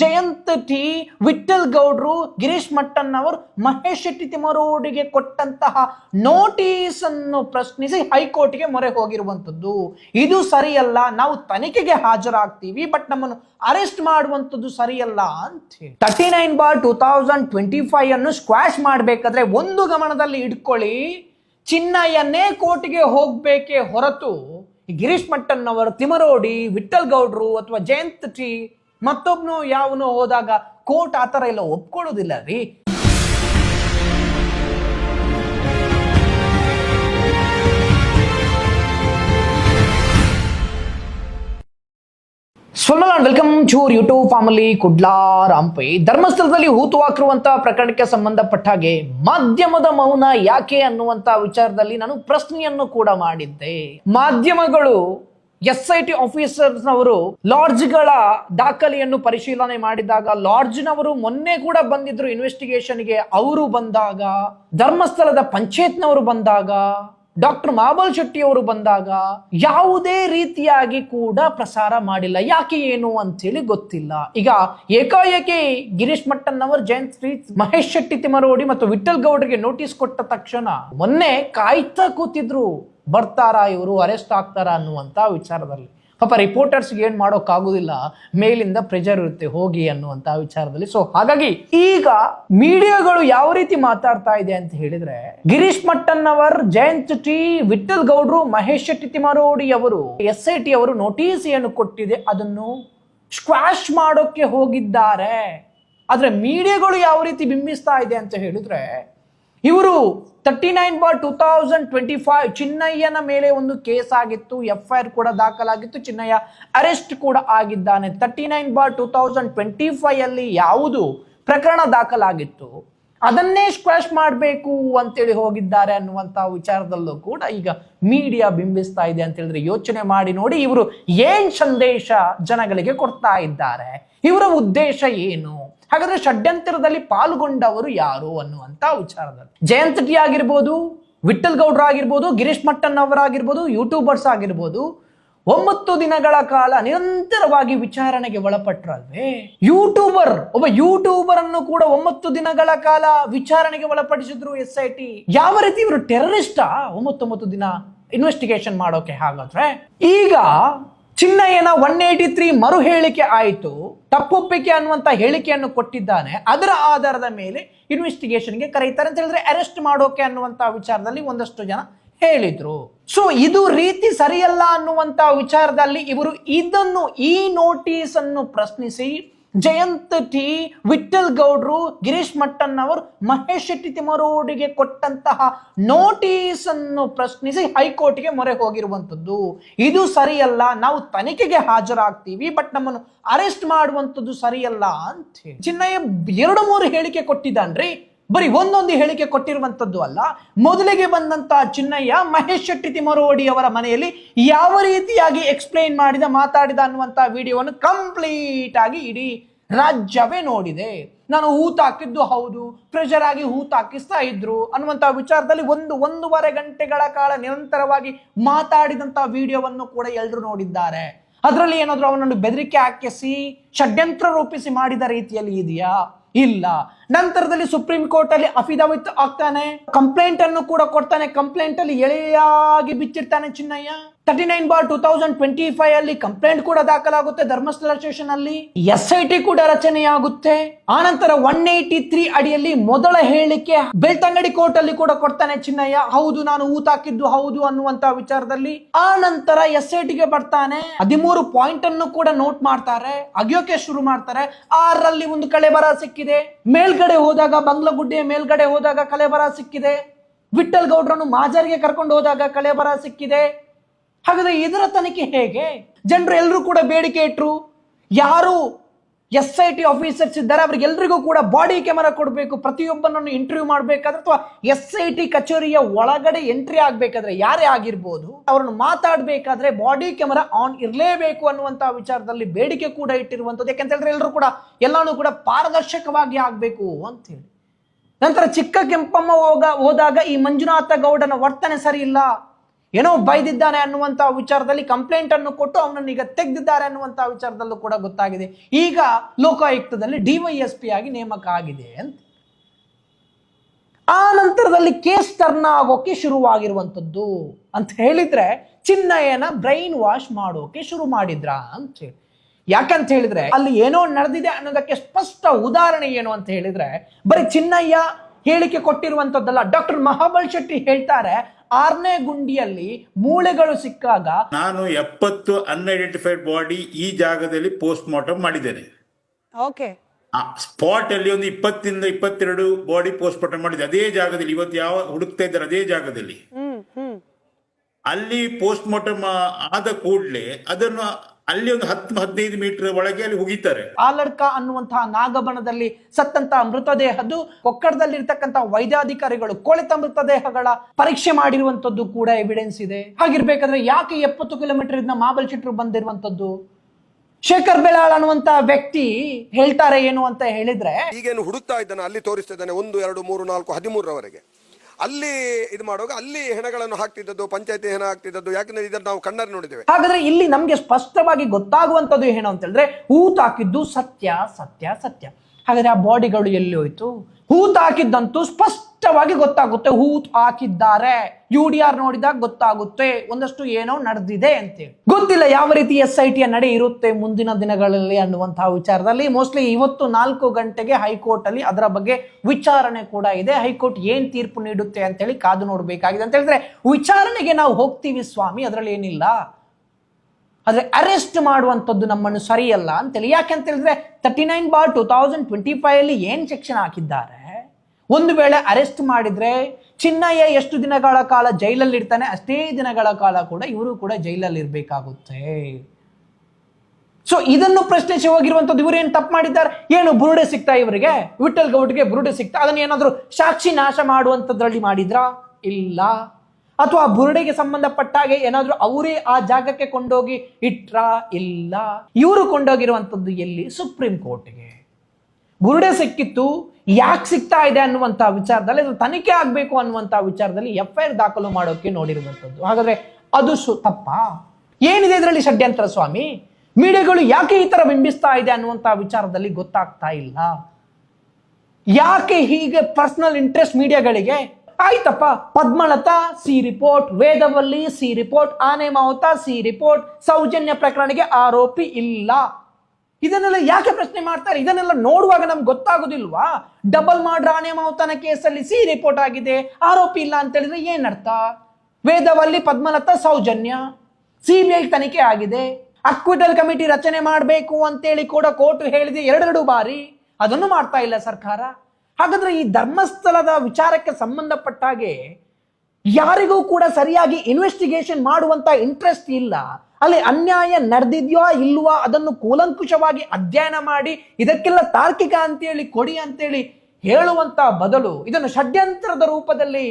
Jayant T Vittal ಗೌಡ್ರು, Girish mutton ಅವರು ಮಹೇಶ್ ಶೆಟ್ಟಿ ತಿಮರೋಡಿಗೆ ಕೊಟ್ಟಂತಹ ನೋಟಿಸ್ ಅನ್ನು ಪ್ರಶ್ನಿಸಿ ಹೈಕೋರ್ಟ್ಗೆ ಮೊರೆ ಹೋಗಿರುವಂತದ್ದು ಇದು ಸರಿಯಲ್ಲ, ನಾವು ತನಿಖೆಗೆ ಹಾಜರಾಗ್ತೀವಿ, ಬಟ್ ನಮ್ಮನ್ನು ಅರೆಸ್ಟ್ ಮಾಡುವಂಥದ್ದು ಸರಿಯಲ್ಲ ಅಂತ ಹೇಳಿ. Thirty nine bar two thousand twenty five ಅನ್ನು ಸ್ಕ್ವಾಶ್ ಮಾಡಬೇಕಾದ್ರೆ ಒಂದು ಗಮನದಲ್ಲಿ ಇಟ್ಕೊಳ್ಳಿ. ಚಿನ್ನಯ್ಯನೇ ಕೋರ್ಟ್ಗೆ ಹೋಗ್ಬೇಕೇ ಹೊರತು ಗಿರೀಶ್ ಮಟ್ಟನ್ ಅವರು ತಿಮರೋಡಿ ವಿಠಲ್ ಗೌಡ್ರು ಅಥವಾ ಜಯಂತ್ ಟಿ ಮತ್ತೊಬ್ನು ಯಾವನು ಹೋದಾಗ ಕೋರ್ಟ್ ಆ ಥರ ಎಲ್ಲ ಒಪ್ಕೊಳ್ಳೋದಿಲ್ಲ ರೀ. Welcome to YouTube family. ಕುಡ್ಲಾರ್ ರಾಂಪಿ ಧರ್ಮಸ್ಥಳದಲ್ಲಿ ಹೂತು ಪ್ರಕರಣಕ್ಕೆ ಸಂಬಂಧಪಟ್ಟ ಹಾಗೆ ಮಾಧ್ಯಮದ ಮೌನ ಯಾಕೆ ಅನ್ನುವಂತ ವಿಚಾರದಲ್ಲಿ ನಾನು ಪ್ರಶ್ನೆಯನ್ನು ಕೂಡ ಮಾಡಿದ್ದೆ. ಮಾಧ್ಯಮಗಳು ಎಸ್ ಐ ಟಿ ಆಫೀಸರ್ಸ್ನವರು ಲಾಡ್ಜ್ಗಳ ದಾಖಲೆಯನ್ನು ಪರಿಶೀಲನೆ ಮಾಡಿದಾಗ ಲಾಡ್ಜ್ನವರು ಮೊನ್ನೆ ಕೂಡ ಬಂದಿದ್ರು ಇನ್ವೆಸ್ಟಿಗೇಷನ್ಗೆ ಅವರು ಬಂದಾಗ, ಧರ್ಮಸ್ಥಳದ ಪಂಚಾಯತ್ನವರು ಬಂದಾಗ, ಡಾಕ್ಟರ್ ಮಾಬಲ್ ಶೆಟ್ಟಿ ಅವರು ಬಂದಾಗ ಯಾವುದೇ ರೀತಿಯಾಗಿ ಕೂಡ ಪ್ರಸಾರ ಮಾಡಿಲ್ಲ. ಯಾಕೆ ಏನು ಅಂತೇಳಿ ಗೊತ್ತಿಲ್ಲ. ಈಗ ಏಕಾಏಕಿ ಗಿರೀಶ್ ಮಟ್ಟನ್ ಅವರು ಜಯಂತ್ ಶ್ರೀ ಮಹೇಶ್ ಶೆಟ್ಟಿ ತಿಮರೋಡಿ ಮತ್ತು ವಿಠಲ್ ಗೌಡ್ರಿಗೆ ನೋಟಿಸ್ ಕೊಟ್ಟ ತಕ್ಷಣ ಮೊನ್ನೆ ಕಾಯ್ತಾ ಕೂತಿದ್ರು. ಬರ್ತಾರಾ ಇವರು, ಅರೆಸ್ಟ್ ಆಗ್ತಾರಾ ಅನ್ನುವಂಥ ವಿಚಾರದಲ್ಲಿ. ಪಾಪ ರಿಪೋರ್ಟರ್ಸ್ಗೆ ಏನು ಮಾಡೋಕ್ಕಾಗೋದಿಲ್ಲ, ಮೇಲಿಂದ ಪ್ರೆಷರ್ ಇರುತ್ತೆ, ಹೋಗಿ ಅನ್ನುವಂಥ ವಿಚಾರದಲ್ಲಿ. ಸೊ ಹಾಗಾಗಿ ಈಗ ಮೀಡಿಯಾಗಳು ಯಾವ ರೀತಿ ಮಾತಾಡ್ತಾ ಇದೆ ಅಂತ ಹೇಳಿದ್ರೆ, ಗಿರೀಶ್ ಮಟ್ಟನ್ನವರ್ ಜಯಂತ್ ಟಿ ವಿಠಲ್ ಗೌಡ್ರು, ಮಹೇಶ್ ತಿಮಾರೋಡಿ ಅವರು, ಎಸ್ ಐ ಟಿ ಅವರು ನೋಟಿಸ್ ಏನು ಕೊಟ್ಟಿದೆ, ಅದನ್ನು ಸ್ಕ್ವಾಶ್ ಮಾಡೋಕ್ಕೆ ಹೋಗಿದ್ದಾರೆ. ಆದರೆ ಮೀಡಿಯಾಗಳು ಯಾವ ರೀತಿ ಬಿಂಬಿಸ್ತಾ ಇದೆ ಅಂತ ಹೇಳಿದ್ರೆ ಇವರು thirty nine bar two thousand twenty five ಚಿನ್ನಯ್ಯನ ಮೇಲೆ ಒಂದು ಕೇಸ್ ಆಗಿತ್ತು ಎಫ್ ಐ ಆರ್ ಕೂಡ ದಾಖಲಾಗಿತ್ತು, ಚಿನ್ನಯ್ಯ ಅರೆಸ್ಟ್ ಕೂಡ ಆಗಿದ್ದಾನೆ. Thirty nine bar two thousand twenty five ಅಲ್ಲಿ ಯಾವುದು ಪ್ರಕರಣ ದಾಖಲಾಗಿತ್ತು? ಅದನ್ನೇ ಸ್ಕ್ವಾಶ್ ಮಾಡಬೇಕು ಅಂತೇಳಿ ಹೋಗಿದ್ದಾರೆ ಅನ್ನುವಂಥ ವಿಚಾರದಲ್ಲೂ ಕೂಡ ಈಗ ಮೀಡಿಯಾ ಬಿಂಬಿಸ್ತಾ ಇದೆ ಅಂತ ಹೇಳಿದ್ರೆ ಯೋಚನೆ ಮಾಡಿ ನೋಡಿ ಇವರು ಏನ್ ಸಂದೇಶ ಜನಗಳಿಗೆ ಕೊಡ್ತಾ ಇದ್ದಾರೆ? ಇವರ ಉದ್ದೇಶ ಏನು? ಹಾಗಾದ್ರೆ ಷಡ್ಯಂತರದಲ್ಲಿ ಪಾಲ್ಗೊಂಡವರು ಯಾರು ಅನ್ನುವಂತ ವಿಚಾರದಲ್ಲಿ. ಜಯಂತ್ ಟಿ ಆಗಿರ್ಬೋದು ವಿಠಲ್ ಗೌಡ್ರ ಆಗಿರ್ಬೋದು, ಗಿರೀಶ್ ಮಟ್ಟನ್ ಅವರಾಗಿರ್ಬೋದು ಯೂಟ್ಯೂಬರ್ಸ್ ಆಗಿರ್ಬೋದು, ಒಂಬತ್ತು ದಿನಗಳ ಕಾಲ ನಿರಂತರವಾಗಿ ವಿಚಾರಣೆಗೆ ಒಳಪಟ್ಟರಲ್ವೇ ಯೂಟ್ಯೂಬರ್, ಒಬ್ಬ ಯೂಟ್ಯೂಬರ್ ಅನ್ನು ಕೂಡ ಒಂಬತ್ತು ದಿನಗಳ ಕಾಲ ವಿಚಾರಣೆಗೆ ಒಳಪಡಿಸಿದ್ರು ಎಸ್ ಐ ಟಿ. ಯಾವ ರೀತಿ ಇವರು ಟೆರರಿಸ್ಟಾ? ಒಂಬತ್ತೊಂಬತ್ತು ದಿನ ಇನ್ವೆಸ್ಟಿಗೇಷನ್ ಮಾಡೋಕೆ ಹಾಗಾದ್ರೆ? ಈಗ ಚಿನ್ನಯ್ಯನ ಒನ್ ಏಯ್ಟಿ ತ್ರೀ ಮರು ಹೇಳಿಕೆ ಆಯಿತು. ತಪ್ಪೊಪ್ಪಿಗೆ ಅನ್ನುವಂಥ ಹೇಳಿಕೆಯನ್ನು ಕೊಟ್ಟಿದ್ದಾನೆ. ಅದರ ಆಧಾರದ ಮೇಲೆ ಇನ್ವೆಸ್ಟಿಗೇಷನ್ಗೆ ಕರೀತಾರೆ ಅಂತ ಹೇಳಿದ್ರೆ ಅರೆಸ್ಟ್ ಮಾಡೋಕೆ ಅನ್ನುವಂಥ ವಿಚಾರದಲ್ಲಿ ಒಂದಷ್ಟು ಜನ ಹೇಳಿದ್ರು. ಸೊ ಇದು ರೀತಿ ಸರಿಯಲ್ಲ ಅನ್ನುವಂಥ ವಿಚಾರದಲ್ಲಿ ಇವರು ಇದನ್ನು ಈ ನೋಟಿಸ್ ಅನ್ನು ಪ್ರಶ್ನಿಸಿ ಜಯಂತ್ ಟಿ ವಿಠಲ್ ಗೌಡ್ರು, ಗಿರೀಶ್ ಮಟ್ಟನ್ ಅವರು ಮಹೇಶ್ ಶೆಟ್ಟಿ ತಿಮರೋಡಿಗೆ ಕೊಟ್ಟಂತಹ ನೋಟಿಸ್ ಅನ್ನು ಪ್ರಶ್ನಿಸಿ ಹೈಕೋರ್ಟ್ಗೆ ಮೊರೆ ಹೋಗಿರುವಂಥದ್ದು. ಇದು ಸರಿಯಲ್ಲ, ನಾವು ತನಿಖೆಗೆ ಹಾಜರಾಗ್ತೀವಿ, ಬಟ್ ನಮ್ಮನ್ನು ಅರೆಸ್ಟ್ ಮಾಡುವಂಥದ್ದು ಸರಿಯಲ್ಲ ಅಂತ ಹೇಳಿ. ಚಿನ್ನಯ್ಯ, ಎರಡು ಮೂರು ಹೇಳಿಕೆ ಕೊಟ್ಟಿದ್ದಾನ್ರಿ. ಬರೀ ಒಂದೊಂದು ಹೇಳಿಕೆ ಕೊಟ್ಟಿರುವಂತದ್ದು ಅಲ್ಲ. ಮೊದಲಿಗೆ ಬಂದಂತಹ ಚಿನ್ನಯ್ಯ ಮಹೇಶ್ ಶೆಟ್ಟಿ ತಿಮರೋಡಿ ಅವರ ಮನೆಯಲ್ಲಿ ಯಾವ ರೀತಿಯಾಗಿ ಎಕ್ಸ್ಪ್ಲೈನ್ ಮಾಡಿದ, ಮಾತಾಡಿದ ಅನ್ನುವಂತಹ ವಿಡಿಯೋವನ್ನು ಕಂಪ್ಲೀಟ್ ಆಗಿ ಇಡೀ ರಾಜ್ಯವೇ ನೋಡಿದೆ. ನಾನು ಹೂತಾಕಿದ್ದು ಹೌದು ಪ್ರೆಷರ್ ಆಗಿ ಹೂತಾಕಿಸ್ತಾ ಇದ್ರು ಅನ್ನುವಂತ ವಿಚಾರದಲ್ಲಿ ಒಂದು ಒಂದೂವರೆ ಗಂಟೆಗಳ ಕಾಲ ನಿರಂತರವಾಗಿ ಮಾತಾಡಿದಂತಹ ವಿಡಿಯೋವನ್ನು ಕೂಡ ಎಲ್ಲರೂ ನೋಡಿದ್ದಾರೆ. ಅದರಲ್ಲಿ ಏನಾದರೂ ಅವನನ್ನು ಬೆದರಿಕೆ ಹಾಕಿಸಿ, ಷಡ್ಯಂತ್ರ ರೂಪಿಸಿ ಮಾಡಿದ ರೀತಿಯಲ್ಲಿ ಇದೆಯಾ? ಇಲ್ಲ. ನಂತರದಲ್ಲಿ ಸುಪ್ರೀಂ ಕೋರ್ಟ್ ಅಲ್ಲಿ ಅಫಿಡವಿಟ್ ಆಗ್ತಾನೆ ಕಂಪ್ಲೇಂಟ್ ಅನ್ನು ಕೂಡ ಕೊಡ್ತಾನೆ. ಕಂಪ್ಲೇಂಟ್ ಅಲ್ಲಿ ಎಳೆಯಾಗಿ ಬಿಚ್ಚಿರ್ತಾನೆ Chinnayya. Thirty nine bar two thousand twenty five ಅಲ್ಲಿ ಕಂಪ್ಲೇಂಟ್ ಕೂಡ ದಾಖಲಾಗುತ್ತೆ ಧರ್ಮಸ್ಥಳ ಸ್ಟೇಷನ್ ಅಲ್ಲಿ. ಎಸ್ ಐ ಟಿ ಕೂಡ ರಚನೆಯಾಗುತ್ತೆ. ಆನಂತರ ಒನ್ ಏಯ್ಟಿ ತ್ರೀ ಅಡಿಯಲ್ಲಿ ಮೊದಲ ಹೇಳಿಕೆ ಬೆಳ್ತಂಗಡಿ ಕೋರ್ಟ್ ಅಲ್ಲಿ ಕೂಡ ಕೊಡ್ತಾನೆ ಚಿನ್ನಯ್ಯ. ಹೌದು, ನಾನು ಊತಾಕಿದ್ದು ಹೌದು ಅನ್ನುವಂತ ವಿಚಾರದಲ್ಲಿ. ಆ ನಂತರ ಎಸ್ ಐ ಟಿಗೆ ಬರ್ತಾನೆ. ಹದಿಮೂರು ಪಾಯಿಂಟ್ ಅನ್ನು ಕೂಡ ನೋಟ್ ಮಾಡ್ತಾರೆ. ಅಗಿಯೋಕೆ ಶುರು ಮಾಡ್ತಾರೆ. ಆರಲ್ಲಿ ಒಂದು ಕಳೆಬರ ಸಿಕ್ಕಿದೆ. ಮೇಲ್ಗಡೆ ಹೋದಾಗ ಬಂಗ್ಲಗುಡ್ಡೆಯ ಮೇಲ್ಗಡೆ ಹೋದಾಗ ಕಳೆಬರ ಸಿಕ್ಕಿದೆ. ವಿಠಲ್ ಗೌಡ್ರನ್ನು ಮಾಜರಿಗೆ ಕರ್ಕೊಂಡು ಹೋದಾಗ ಕಳೆಬರ ಸಿಕ್ಕಿದೆ. ಹಾಗಾದ್ರೆ ಇದರ ತನಿಖೆ ಹೇಗೆ? ಜನರು ಎಲ್ಲರೂ ಕೂಡ ಬೇಡಿಕೆ ಇಟ್ರು. ಯಾರು ಎಸ್ ಐ ಟಿ ಆಫೀಸರ್ಸ್ ಇದ್ದಾರೆ ಅವರಿಗೆಲ್ಲರಿಗೂ ಕೂಡ ಬಾಡಿ ಕ್ಯಾಮರಾ ಕೊಡಬೇಕು. ಪ್ರತಿಯೊಬ್ಬನನ್ನು ಇಂಟರ್ವ್ಯೂ ಮಾಡಬೇಕಾದ್ರೆ ಅಥವಾ ಎಸ್ ಐ ಟಿ ಕಚೇರಿಯ ಒಳಗಡೆ ಎಂಟ್ರಿ ಆಗಬೇಕಾದ್ರೆ ಯಾರೇ ಆಗಿರ್ಬೋದು, ಅವರನ್ನು ಮಾತಾಡಬೇಕಾದ್ರೆ ಬಾಡಿ ಕ್ಯಾಮರಾ ಆನ್ ಇರಲೇಬೇಕು ಅನ್ನುವಂಥ ವಿಚಾರದಲ್ಲಿ ಬೇಡಿಕೆ ಕೂಡ ಇಟ್ಟಿರುವಂಥದ್ದು. ಯಾಕಂತ ಹೇಳಿದ್ರೆ ಎಲ್ಲರೂ ಕೂಡ, ಎಲ್ಲಾನು ಕೂಡ ಪಾರದರ್ಶಕವಾಗಿ ಆಗಬೇಕು ಅಂತ ಹೇಳಿ ನಂತರ ಚಿಕ್ಕ ಕೆಂಪಮ್ಮ ಹೋಗ, ಹೋದಾಗ ಈ ಮಂಜುನಾಥ ಗೌಡನ ವರ್ತನೆ ಸರಿ ಇಲ್ಲ. ಏನೋ ಬೈದಿದ್ದಾನೆ ಅನ್ನುವಂಥ ವಿಚಾರದಲ್ಲಿ ಕಂಪ್ಲೇಂಟ್ ಅನ್ನು ಕೊಟ್ಟು ಅವನನ್ನು ಈಗ ತೆಗೆದಿದ್ದಾರೆ ಅನ್ನುವಂತ ವಿಚಾರದಲ್ಲೂ ಕೂಡ ಗೊತ್ತಾಗಿದೆ. ಈಗ ಲೋಕಾಯುಕ್ತದಲ್ಲಿ ಡಿವೈಎಸ್ಪಿ ಆಗಿ ನೇಮಕ ಆಗಿದೆ ಅಂತ. ಆ ನಂತರದಲ್ಲಿ ಕೇಸ್ ಟರ್ನ್ ಆಗೋಕೆ ಶುರುವಾಗಿರುವಂಥದ್ದು ಅಂತ ಹೇಳಿದ್ರೆ ಚಿನ್ನಯ್ಯನ ಬ್ರೈನ್ ವಾಶ್ ಮಾಡೋಕೆ ಶುರು ಮಾಡಿದ್ರ ಅಂತ ಹೇಳಿ. ಯಾಕಂತ ಹೇಳಿದ್ರೆ ಅಲ್ಲಿ ಏನೋ ನಡೆದಿದೆ ಅನ್ನೋದಕ್ಕೆ ಸ್ಪಷ್ಟ ಉದಾಹರಣೆ ಏನು ಅಂತ ಹೇಳಿದ್ರೆ ಬರೀ ಚಿನ್ನಯ್ಯ ಹೇಳಿಕೆ ಕೊಟ್ಟಿರುವಂತದ್ದಲ್ಲ. ಡಾಕ್ಟರ್ ಮಹಾಬಲ್ ಶೆಟ್ಟಿ ಹೇಳ್ತಾರೆ ಆರನೇ ಗುಂಡಿಯಲ್ಲಿ ಮೂಳೆಗಳು ಸಿಕ್ಕಾಗ ನಾನು ಎಪ್ಪತ್ತು ಅನ್ಐಡೆಂಟಿಫೈಡ್ ಬಾಡಿ ಈ ಜಾಗದಲ್ಲಿ ಪೋಸ್ಟ್ ಮಾರ್ಟಮ್ ಮಾಡಿದ್ದೇನೆ. ಓಕೆ ಆ ಸ್ಪಾಟ್ ಅಲ್ಲಿ ಒಂದು ಇಪ್ಪತ್ತಿಂದ ಇಪ್ಪತ್ತೆರಡು ಬಾಡಿ ಪೋಸ್ಟ್ ಮಾರ್ಟಮ್ ಮಾಡಿದೆ. ಅದೇ ಜಾಗದಲ್ಲಿ ಇವತ್ತು ಯಾವ ಹುಡುಕ್ತಾ ಇದ್ದಾರೆ ಅದೇ ಜಾಗದಲ್ಲಿ. ಅಲ್ಲಿ ಪೋಸ್ಟ್ ಮಾರ್ಟಮ್ ಆದ ಕೂಡಲೇ ಅದನ್ನು ಅಲ್ಲಿ ಒಂದು ಹತ್ತು ಹದಿನೈದು ಮೀಟರ್ ಒಳಗೆ ಅಲ್ಲಿ ಹುಗಿತಾರೆ ಆಲಡ್ಕ ಅನ್ನುವಂತಹ ನಾಗಬಣದಲ್ಲಿ ಸತ್ತಂತಹ ಮೃತದೇಹದ್ದು ಕೊಕ್ಕಡದಲ್ಲಿರ್ತಕ್ಕಂತಹ ವೈದ್ಯಾಧಿಕಾರಿಗಳು ಕೊಳೆತ ಮೃತದೇಹಗಳ ಪರೀಕ್ಷೆ ಮಾಡಿರುವಂತದ್ದು ಕೂಡ ಎವಿಡೆನ್ಸ್ ಇದೆ. ಹಾಗಿರ್ಬೇಕಾದ್ರೆ ಯಾಕೆ ಎಪ್ಪತ್ತು ಕಿಲೋಮೀಟರ್ ಇಂದ ಮಾಬಲ್ ಚಿಟ್ರು ಬಂದಿರುವಂತದ್ದು ಶೇಖರ್ ಬೆಳಾಳ್ ಅನ್ನುವಂತ ವ್ಯಕ್ತಿ ಹೇಳ್ತಾರೆ ಏನು ಅಂತ ಹೇಳಿದ್ರೆ ಈಗೇನು ಹುಡುಕ್ತಾ ಇದ್ದಾನೆ ಅಲ್ಲಿ ತೋರಿಸ್ತಾ ಇದ್ದಾನೆ ಒಂದು ಎರಡು ಮೂರು ನಾಲ್ಕು ಹದಿಮೂರರವರೆಗೆ. ಅಲ್ಲಿ ಇದು ಮಾಡುವಾಗ ಅಲ್ಲಿ ಹೆಣಗಳನ್ನು ಹಾಕ್ತಿದ್ದದ್ದು, ಪಂಚಾಯತಿ ಹೆಣ ಹಾಕ್ತಿದ್ದದ್ದು, ಯಾಕಂದ್ರೆ ಇದನ್ನು ನಾವು ಕಣ್ಣಾರೆ ನೋಡಿದ್ದೇವೆ. ಹಾಗಾದ್ರೆ ಇಲ್ಲಿ ನಮಗೆ ಸ್ಪಷ್ಟವಾಗಿ ಗೊತ್ತಾಗುವಂತದ್ದು ಏನು ಅಂತ ಹೇಳಿದ್ರೆ ಹೂತಾಕಿದ್ದು ಸತ್ಯ ಸತ್ಯ ಸತ್ಯ. ಹಾಗಾದ್ರೆ ಆ ಬಾಡಿಗಳು ಎಲ್ಲಿ ಹೋಯ್ತು? ಹೂತಾಕಿದ್ದಂತೂ ಹಾಕಿದ್ದಂತೂ ಸ್ಪಷ್ಟವಾಗಿ ಗೊತ್ತಾಗುತ್ತೆ ಹೂತ್ ಹಾಕಿದ್ದಾರೆ. ಯು ಡಿ ಆರ್ ನೋಡಿದಾಗ ಗೊತ್ತಾಗುತ್ತೆ. ಒಂದಷ್ಟು ಏನೋ ನಡೆದಿದೆ ಅಂತೇಳಿ ಗೊತ್ತಿಲ್ಲ ಯಾವ ರೀತಿ ಎಸ್ ಐ ಟಿಯ ನಡೆ ಇರುತ್ತೆ ಮುಂದಿನ ದಿನಗಳಲ್ಲಿ ಅನ್ನುವಂತಹ ವಿಚಾರದಲ್ಲಿ. ಮೋಸ್ಟ್ಲಿ ಇವತ್ತು ನಾಲ್ಕು ಗಂಟೆಗೆ ಹೈಕೋರ್ಟ್ ಅಲ್ಲಿ ಅದರ ಬಗ್ಗೆ ವಿಚಾರಣೆ ಕೂಡ ಇದೆ. ಹೈಕೋರ್ಟ್ ಏನ್ ತೀರ್ಪು ನೀಡುತ್ತೆ ಅಂತೇಳಿ ಕಾದು ನೋಡಬೇಕಾಗಿದೆ. ಅಂತ ಹೇಳಿದ್ರೆ ವಿಚಾರಣೆಗೆ ನಾವು ಹೋಗ್ತೀವಿ ಸ್ವಾಮಿ, ಅದರಲ್ಲಿ ಏನಿಲ್ಲ. ಆದರೆ ಅರೆಸ್ಟ್ ಮಾಡುವಂಥದ್ದು ನಮ್ಮನ್ನು ಸರಿಯಲ್ಲ ಅಂತೇಳಿ. ಯಾಕೆ ಅಂತ ಹೇಳಿದ್ರೆ thirty nine bar two thousand twenty five ಅಲ್ಲಿ ಏನ್ ಸೆಕ್ಷನ್ ಹಾಕಿದ್ದಾರೆ? ಒಂದು ವೇಳೆ ಅರೆಸ್ಟ್ ಮಾಡಿದ್ರೆ ಚಿನ್ನಯ್ಯ ಎಷ್ಟು ದಿನಗಳ ಕಾಲ ಜೈಲಲ್ಲಿ ಇರ್ತಾನೆ, ಅಷ್ಟೇ ದಿನಗಳ ಕಾಲ ಕೂಡ ಇವರು ಕೂಡ ಜೈಲಲ್ಲಿ ಇರಬೇಕಾಗುತ್ತೆ. ಸೊ ಇದನ್ನು ಪ್ರಶ್ನಿಸಿ ಹೋಗಿರುವಂತದ್ದು ಇವರು ಏನು ತಪ್ಪು ಮಾಡಿದ್ದಾರೆ? ಏನು ಬುರುಡೆ ಸಿಗ್ತಾ ಇವರಿಗೆ? ವಿಠಲ್ ಗೌಡ್ಗೆ ಬುರುಡೆ ಸಿಗ್ತಾ ಅದನ್ನ ಏನಾದರೂ ಸಾಕ್ಷಿ ನಾಶ ಮಾಡುವಂಥದ್ರಲ್ಲಿ ಮಾಡಿದ್ರಾ? ಇಲ್ಲ. ಅಥವಾ ಬುರುಡೆಗೆ ಸಂಬಂಧಪಟ್ಟ ಹಾಗೆ ಏನಾದರೂ ಅವರೇ ಆ ಜಾಗಕ್ಕೆ ಕೊಂಡೋಗಿ ಇಟ್ರ? ಇಲ್ಲ. ಇವರು ಕೊಂಡೋಗಿರುವಂಥದ್ದು ಎಲ್ಲಿ? ಸುಪ್ರೀಂ ಕೋರ್ಟ್ಗೆ. ಬುರುಡೆ ಸಿಕ್ಕಿತ್ತು ಯಾಕೆ ಸಿಗ್ತಾ ಇದೆ ಅನ್ನುವಂಥ ವಿಚಾರದಲ್ಲಿ ಅದು ತನಿಖೆ ಆಗಬೇಕು ಅನ್ನುವಂಥ ವಿಚಾರದಲ್ಲಿ ಎಫ್ ಐ ದಾಖಲು ಮಾಡೋಕೆ ನೋಡಿರುವಂಥದ್ದು. ಹಾಗಾದರೆ ಅದು ಸು ತಪ್ಪ? ಏನಿದೆ ಇದರಲ್ಲಿ ಷಡ್ಯಂತ್ರ ಸ್ವಾಮಿ? ಮೀಡಿಯಾಗಳು ಯಾಕೆ ಈ ಥರ ಬಿಂಬಿಸ್ತಾ ಇದೆ ಅನ್ನುವಂಥ ವಿಚಾರದಲ್ಲಿ ಗೊತ್ತಾಗ್ತಾ ಇಲ್ಲ. ಯಾಕೆ ಹೀಗೆ ಪರ್ಸನಲ್ ಇಂಟ್ರೆಸ್ಟ್ ಮೀಡಿಯಾಗಳಿಗೆ ಆಯ್ತಪ್ಪ, Padmalatha, C report Vedavalli C report ಆನೆ ಮಾವುತ ಸಿ ರಿಪೋರ್ಟ್ ಸೌಜನ್ಯ ಪ್ರಕರಣಕ್ಕೆ ಆರೋಪಿ ಇಲ್ಲ. ಇದನ್ನೆಲ್ಲ ಯಾಕೆ ಪ್ರಶ್ನೆ ಮಾಡ್ತಾರೆ? ಇದನ್ನೆಲ್ಲ ನೋಡುವಾಗ ನಮ್ಗೆ ಗೊತ್ತಾಗೋದಿಲ್ವಾ? ಡಬಲ್ ಮಾಡ್ರ ಆನೆ ಮಾವುತನ ಕೇಸಲ್ಲಿ ಸಿ ರಿಪೋರ್ಟ್ ಆಗಿದೆ. ಆರೋಪಿ ಇಲ್ಲ ಅಂತ ಹೇಳಿದ್ರೆ ಏನರ್ಥ? ವೇದವಲ್ಲಿ ಪದ್ಮಲತಾ ಸೌಜನ್ಯ. ಸಿಬಿಐ ತನಿಖೆ ಆಗಿದೆ. ಅಕ್ವಿಟಲ್ ಕಮಿಟಿ ರಚನೆ ಮಾಡಬೇಕು ಅಂತೇಳಿ ಕೂಡ ಕೋರ್ಟ್ ಹೇಳಿದೆ ಎರಡೆರಡು ಬಾರಿ. ಅದನ್ನು ಮಾಡ್ತಾ ಇಲ್ಲ ಸರ್ಕಾರ. ಹಾಗಾದ್ರೆ ಈ ಧರ್ಮಸ್ಥಳದ ವಿಚಾರಕ್ಕೆ ಸಂಬಂಧಪಟ್ಟ ಹಾಗೆ ಯಾರಿಗೂ ಕೂಡ ಸರಿಯಾಗಿ ಇನ್ವೆಸ್ಟಿಗೇಷನ್ ಮಾಡುವಂತ ಇಂಟ್ರೆಸ್ಟ್ ಇಲ್ಲ. ಅಲ್ಲಿ ಅನ್ಯಾಯ ನಡೆದಿದ್ಯೋ ಇಲ್ವಾ ಅದನ್ನು ಕೂಲಂಕುಷವಾಗಿ ಅಧ್ಯಯನ ಮಾಡಿ, ಇದಕ್ಕೆಲ್ಲ ತಾರ್ಕಿಕ ಅಂತೇಳಿ, ಕೊಡಿ ಅಂತೇಳಿ ಹೇಳುವಂತ ಬದಲು ಇದನ್ನು ಷಡ್ಯಂತ್ರದ ರೂಪದಲ್ಲಿ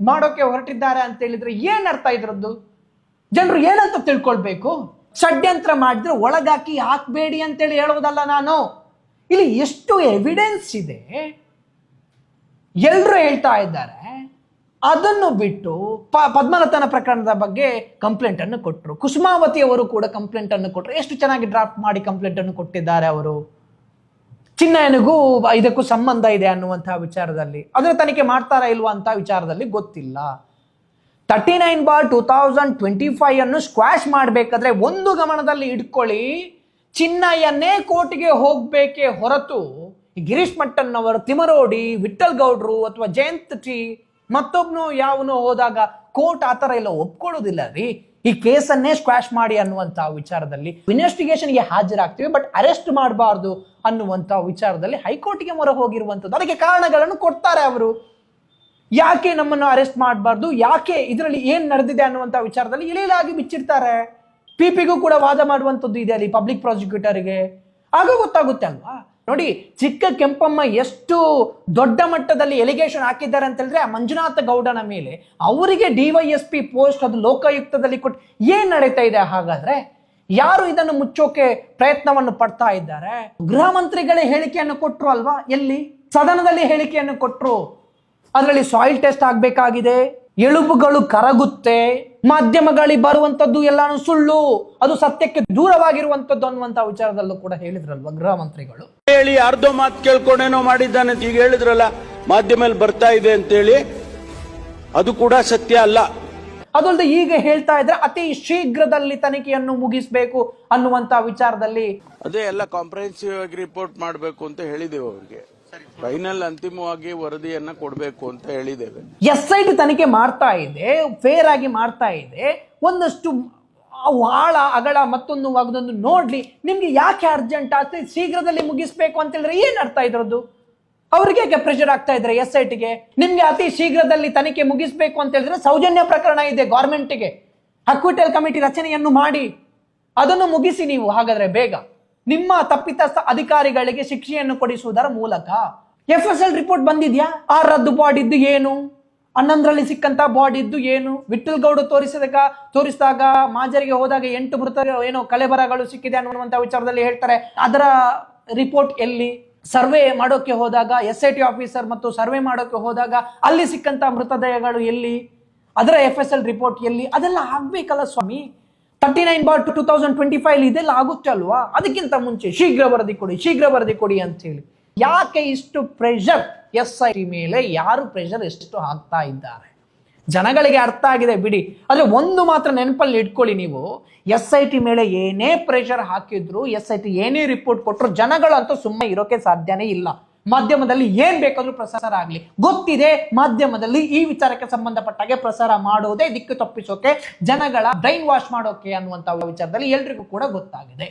ಮಾಡೋಕೆ ಹೊರಟಿದ್ದಾರೆ ಅಂತ ಹೇಳಿದ್ರೆ ಏನ್ ಅರ್ಥ ಇದ್ರದ್ದು? ಜನರು ಏನಂತ ತಿಳ್ಕೊಳ್ಬೇಕು? ಷಡ್ಯಂತ್ರ ಮಾಡಿದ್ರೆ ಒಳಗಾಕಿ ಹಾಕ್ಬೇಡಿ ಅಂತೇಳಿ ಹೇಳೋದಲ್ಲ ನಾನು. ಇಲ್ಲಿ ಎಷ್ಟು ಎವಿಡೆನ್ಸ್ ಇದೆ. ಎಲ್ಲರೂ ಹೇಳ್ತಾ ಇದ್ದಾರೆ ಅದನ್ನು ಬಿಟ್ಟು ಪ ಪದ್ಮಲತನ ಪ್ರಕರಣದ ಬಗ್ಗೆ ಕಂಪ್ಲೇಂಟ್ ಅನ್ನು ಕೊಟ್ಟರು ಕುಸುಮಾವತಿ ಅವರು ಕೂಡ ಕಂಪ್ಲೇಂಟ್ ಅನ್ನು ಕೊಟ್ಟರು ಎಷ್ಟು ಚೆನ್ನಾಗಿ ಡ್ರಾಫ್ಟ್ ಮಾಡಿ ಕಂಪ್ಲೇಂಟ್ ಅನ್ನು ಕೊಟ್ಟಿದ್ದಾರೆ ಅವರು? ಚಿನ್ನಯನಿಗೂ ಇದಕ್ಕೂ ಸಂಬಂಧ ಇದೆ ಅನ್ನುವಂತಹ ವಿಚಾರದಲ್ಲಿ. ಅದರ ತನಿಖೆ ಮಾಡ್ತಾರಾ ಇಲ್ವಾ ಅಂತ ವಿಚಾರದಲ್ಲಿ ಗೊತ್ತಿಲ್ಲ. Thirty nine bar two thousand twenty five ಅನ್ನು ಸ್ಕ್ವಾಶ್ ಮಾಡಬೇಕಾದ್ರೆ ಒಂದು ಗಮನದಲ್ಲಿ ಇಟ್ಕೊಳ್ಳಿ. ಚಿನ್ನಯ್ಯನೇ ಕೋರ್ಟ್ಗೆ ಹೋಗಬೇಕೇ ಹೊರತು ಗಿರೀಶ್ ಮಟ್ಟನ್ನವರು ತಿಮರೋಡಿ ವಿಠಲ್ ಗೌಡ್ರು ಅಥವಾ ಜಯಂತ್ ಟಿ ಮತ್ತೊಬ್ನು ಯಾವನು ಹೋದಾಗ ಕೋರ್ಟ್ ಆ ಥರ ಎಲ್ಲ ಒಪ್ಕೊಳ್ಳೋದಿಲ್ಲ ರೀ. ಈ ಕೇಸನ್ನೇ ಸ್ಕ್ವಾಶ್ ಮಾಡಿ ಅನ್ನುವಂಥ ವಿಚಾರದಲ್ಲಿ ಇನ್ವೆಸ್ಟಿಗೇಷನ್ಗೆ ಹಾಜರಾಗ್ತೀವಿ ಬಟ್ ಅರೆಸ್ಟ್ ಮಾಡಬಾರ್ದು ಅನ್ನುವಂಥ ವಿಚಾರದಲ್ಲಿ ಹೈಕೋರ್ಟ್ಗೆ ಮೊರೆ ಹೋಗಿರುವಂಥದ್ದು. ಅದಕ್ಕೆ ಕಾರಣಗಳನ್ನು ಕೊಡ್ತಾರೆ ಅವರು. ಯಾಕೆ ನಮ್ಮನ್ನು ಅರೆಸ್ಟ್ ಮಾಡಬಾರ್ದು? ಯಾಕೆ ಇದರಲ್ಲಿ ಏನು ನಡೆದಿದೆ ಅನ್ನುವಂಥ ವಿಚಾರದಲ್ಲಿ ಇಳಿಲಾಗಿ ಬಿಚ್ಚಿರ್ತಾರೆ ಪಿ ಪಿಗೂ ಕೂಡ ವಾದ ಮಾಡುವಂಥದ್ದು ಇದೆ ಅಲ್ಲಿ ಪಬ್ಲಿಕ್ ಪ್ರಾಸಿಕ್ಯೂಟರ್ಗೆ ಆಗ ಗೊತ್ತಾಗುತ್ತೆ ಅಲ್ವಾ? ನೋಡಿ, ಚಿಕ್ಕ ಕೆಂಪಮ್ಮ ಎಷ್ಟು ದೊಡ್ಡ ಮಟ್ಟದಲ್ಲಿ ಎಲಿಗೇಷನ್ ಹಾಕಿದ್ದಾರೆ ಅಂತ ಹೇಳಿದ್ರೆ ಆ ಮಂಜುನಾಥ ಗೌಡನ ಮೇಲೆ ಅವರಿಗೆ ಡಿವೈಎಸ್ಪಿ ಪೋಸ್ಟ್ ಅದು ಲೋಕಾಯುಕ್ತದಲ್ಲಿ ಕೊಟ್ಟು ಏನ್ ನಡೀತಾ ಇದೆ ಹಾಗಾದ್ರೆ? ಯಾರು ಇದನ್ನು ಮುಚ್ಚೋಕೆ ಪ್ರಯತ್ನವನ್ನು ಪಡ್ತಾ ಇದ್ದಾರೆ? ಗೃಹ ಮಂತ್ರಿಗಳೇ ಹೇಳಿಕೆಯನ್ನು ಕೊಟ್ಟರು ಅಲ್ವಾ? ಎಲ್ಲಿ? ಸದನದಲ್ಲಿ ಹೇಳಿಕೆಯನ್ನು ಕೊಟ್ಟರು ಅದರಲ್ಲಿ ಸಾಯಿಲ್ ಟೆಸ್ಟ್ ಆಗಬೇಕಾಗಿದೆ. ಎಳುಬುಗಳು ಕರಗುತ್ತೆ. ಮಾಧ್ಯಮಗಳಿಗೆ ಬರುವಂತದ್ದು ಎಲ್ಲಾನು ಸುಳ್ಳು. ಅದು ಸತ್ಯಕ್ಕೆ ದೂರವಾಗಿರುವಂಥದ್ದು ಅನ್ನುವಂಥ ವಿಚಾರದಲ್ಲೂ ಕೂಡ ಹೇಳಿದ್ರಲ್ವಾ ಗೃಹ ಮಂತ್ರಿಗಳು? ಹೇಳಿ ಅರ್ಧ ಮಾತು ಕೇಳ್ಕೊಂಡೇನೋ ಮಾಡಿದ್ದಾನೆ ಅಂತ ಈಗ ಹೇಳಿದ್ರಲ್ಲ ಮಾಧ್ಯಮದಲ್ಲಿ ಬರ್ತಾ ಇದೆ ಅಂತೇಳಿ ಅದು ಕೂಡ ಸತ್ಯ ಅಲ್ಲ. ಅದಲ್ಲದೆ ಈಗ ಹೇಳ್ತಾ ಇದ್ರೆ ಅತಿ ಶೀಘ್ರದಲ್ಲಿ ತನಿಖೆಯನ್ನು ಮುಗಿಸಬೇಕು ಅನ್ನುವಂತ ವಿಚಾರದಲ್ಲಿ. ಅದೇ ಎಲ್ಲ ಕಾಂಪ್ರಹೆನ್ಸಿವ್ ಆಗಿ ರಿಪೋರ್ಟ್ ಮಾಡಬೇಕು ಅಂತ ಹೇಳಿದೆವು ಅವರಿಗೆ. ಫೈನಲ್ ಅಂತಿಮವಾಗಿ ವರದಿಯನ್ನ ಕೊಡಬೇಕು ಅಂತ ಹೇಳಿದ್ದೇವೆ. ಎಸ್ ಐ ಟಿ ತನಿಖೆ ಮಾಡ್ತಾ ಇದೆ ಫೇರ್ ಆಗಿ ಮಾಡ್ತಾ ಇದೆ. ಒಂದಷ್ಟು ಆಳ ಅಗಳ ಮತ್ತೊಂದು ಮಗದೊಂದು ನೋಡ್ಲಿ, ನಿಮಗೆ ಯಾಕೆ ಅರ್ಜೆಂಟ್ ಆಗ್ತದೆ ಶೀಘ್ರದಲ್ಲಿ ಮುಗಿಸ್ಬೇಕು ಅಂತ ಹೇಳಿದ್ರೆ ಏನ್ ಅರ್ಥ ಇದ್ರದ್ದು? ಅವ್ರಿಗೆ ಪ್ರೆಷರ್ ಆಗ್ತಾ ಇದ್ರೆ ಎಸ್ ಐ ಟಿಗೆ ನಿಮ್ಗೆ ಅತಿ ಶೀಘ್ರದಲ್ಲಿ ತನಿಖೆ ಮುಗಿಸ್ಬೇಕು ಅಂತ ಹೇಳಿದ್ರೆ ಸೌಜನ್ಯ ಪ್ರಕರಣ ಇದೆ ಗೌರ್ಮೆಂಟಿಗೆ ಅಕ್ವಿಟಲ್ ಕಮಿಟಿ ರಚನೆಯನ್ನು ಮಾಡಿ. ಅದನ್ನು ಮುಗಿಸಿ ನೀವು, ಹಾಗಾದ್ರೆ ಬೇಗ. ನಿಮ್ಮ ತಪ್ಪಿತಸ್ಥ ಅಧಿಕಾರಿಗಳಿಗೆ ಶಿಕ್ಷೆಯನ್ನು ಕೊಡಿಸುವುದರ ಮೂಲಕ. ಎಫ್ ಎಸ್ ಎಲ್ ರಿಪೋರ್ಟ್ ಬಂದಿದ್ಯಾ? ಆ ರದ್ದುಪಾಡಿದ್ದು ಏನು? ಹನ್ನೊಂದರಲ್ಲಿ ಸಿಕ್ಕಂತ ಬಾಡಿ ಇದ್ದು ಏನು? ವಿಠಲ್ ಗೌಡ ತೋರಿಸಿದಾಗ ತೋರಿಸಿದಾಗ, ಮಾಜರಿಗೆ ಹೋದಾಗ ಎಂಟು ಮೃತ ಏನು ಕಲೆಬರಗಳು ಸಿಕ್ಕಿದೆ ಅನ್ನುವಂತ ವಿಚಾರದಲ್ಲಿ ಹೇಳ್ತಾರೆ. ಅದರ ರಿಪೋರ್ಟ್ ಎಲ್ಲಿ? ಸರ್ವೆ ಮಾಡೋಕೆ ಹೋದಾಗ ಎಸ್ ಐ ಟಿ ಆಫೀಸರ್ ಮತ್ತು ಸರ್ವೆ ಮಾಡೋಕೆ ಹೋದಾಗ ಅಲ್ಲಿ ಸಿಕ್ಕಂತ ಮೃತದೇಹಗಳು ಎಲ್ಲಿ? ಅದರ ಎಫ್ ಎಸ್ ಎಲ್ ರಿಪೋರ್ಟ್ ಎಲ್ಲಿ? ಅದೆಲ್ಲ ಆಗ್ಬೇಕಲ್ಲ ಸ್ವಾಮಿ. Thirty nine bar two thousand twenty five ಇದೆಲ್ಲ ಆಗುತ್ತೆ ಅಲ್ವಾ? ಅದಕ್ಕಿಂತ ಮುಂಚೆ ಶೀಘ್ರ ವರದಿ ಕೊಡಿ, ಶೀಘ್ರ ವರದಿ ಕೊಡಿ ಅಂತ ಹೇಳಿ. ಯಾಕೆ ಇಷ್ಟು ಪ್ರೆಷರ್ ಎಸ್ ಐ ಟಿ ಮೇಲೆ ಯಾರು ಪ್ರೆಷರ್ ಎಷ್ಟು ಹಾಕ್ತಾ ಇದ್ದಾರೆ? ಜನಗಳಿಗೆ ಅರ್ಥ ಆಗಿದೆ, ಬಿಡಿ. ಆದರೆ ಒಂದು ಮಾತ್ರ ನೆನಪಲ್ಲಿ ಇಟ್ಕೊಳ್ಳಿ ನೀವು. ಎಸ್ ಐ ಟಿ ಮೇಲೆ ಏನೇ ಪ್ರೆಷರ್ ಹಾಕಿದ್ರು, ಎಸ್ ಐ ಟಿ ಏನೇ ರಿಪೋರ್ಟ್ ಕೊಟ್ಟರು ಜನಗಳಂತೂ ಸುಮ್ಮನೆ ಇರೋಕೆ ಸಾಧ್ಯನೇ ಇಲ್ಲ. ಮಾಧ್ಯಮದಲ್ಲಿ ಏನು ಬೇಕಾದರೂ ಪ್ರಸಾರ ಆಗಲಿ. ಗೊತ್ತಿದೆ, ಮಾಧ್ಯಮದಲ್ಲಿ ಈ ವಿಚಾರಕ್ಕೆ ಸಂಬಂಧಪಟ್ಟಾಗೆ ಪ್ರಸಾರ ಮಾಡೋದೇ ದಿಕ್ಕು ತಪ್ಪಿಸೋಕೆ, ಜನಗಳ ಬ್ರೈನ್ ವಾಶ್ ಮಾಡೋಕೆ ಅನ್ನುವಂಥ ವಿಚಾರದಲ್ಲಿ ಎಲ್ರಿಗೂ ಕೂಡ ಗೊತ್ತಾಗಿದೆ.